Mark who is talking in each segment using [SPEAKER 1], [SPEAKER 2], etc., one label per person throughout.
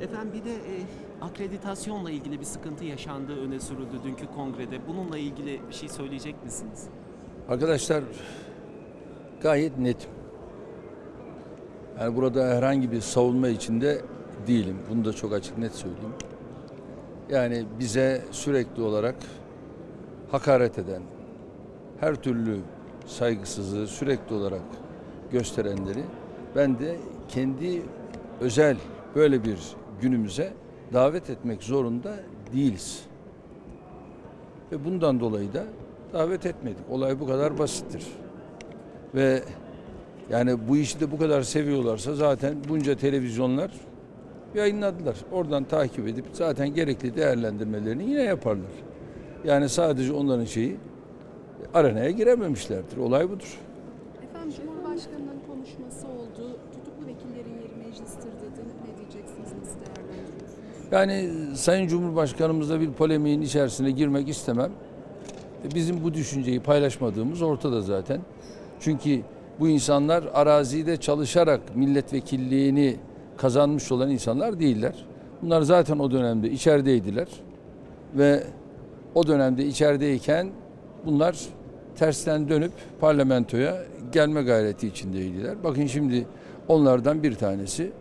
[SPEAKER 1] Efendim bir de e, akreditasyonla ilgili bir sıkıntı yaşandığı öne sürüldü dünkü kongrede. Bununla ilgili bir şey söyleyecek misiniz?
[SPEAKER 2] Arkadaşlar gayet netim. Yani burada herhangi bir savunma içinde değilim. Bunu da çok açık net söyleyeyim. Yani bize sürekli olarak hakaret eden, her türlü saygısızlığı sürekli olarak gösterenleri ben de kendi özel böyle bir günümüze davet etmek zorunda değiliz. Ve bundan dolayı da davet etmedik. Olay bu kadar basittir. Ve yani bu işi de bu kadar seviyorlarsa zaten bunca televizyonlar yayınladılar. Oradan takip edip zaten gerekli değerlendirmelerini yine yaparlar. Yani sadece onların şeyi arenaya girememişlerdir. Olay budur.
[SPEAKER 3] Efendim Cumhurbaşkanı'nın konuşması oldu. Tutuklu vekillerin yeri meclistir dedi. Ne diyeceksiniz? Nasıl?
[SPEAKER 2] Yani Sayın Cumhurbaşkanımızla bir polemiğin içerisine girmek istemem. E, Bizim bu düşünceyi paylaşmadığımız ortada zaten. Çünkü bu insanlar arazide çalışarak milletvekilliğini kazanmış olan insanlar değiller. Bunlar zaten o dönemde içerideydiler. Ve o dönemde içerideyken bunlar tersten dönüp parlamentoya gelme gayreti içindeydiler. Bakın şimdi onlardan bir tanesi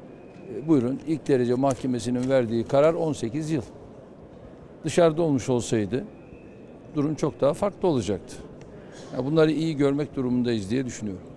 [SPEAKER 2] buyurun ilk derece mahkemesinin verdiği karar 18 yıl. Dışarıda olmuş olsaydı durum çok daha farklı olacaktı. Ya bunları iyi görmek durumundayız diye düşünüyorum.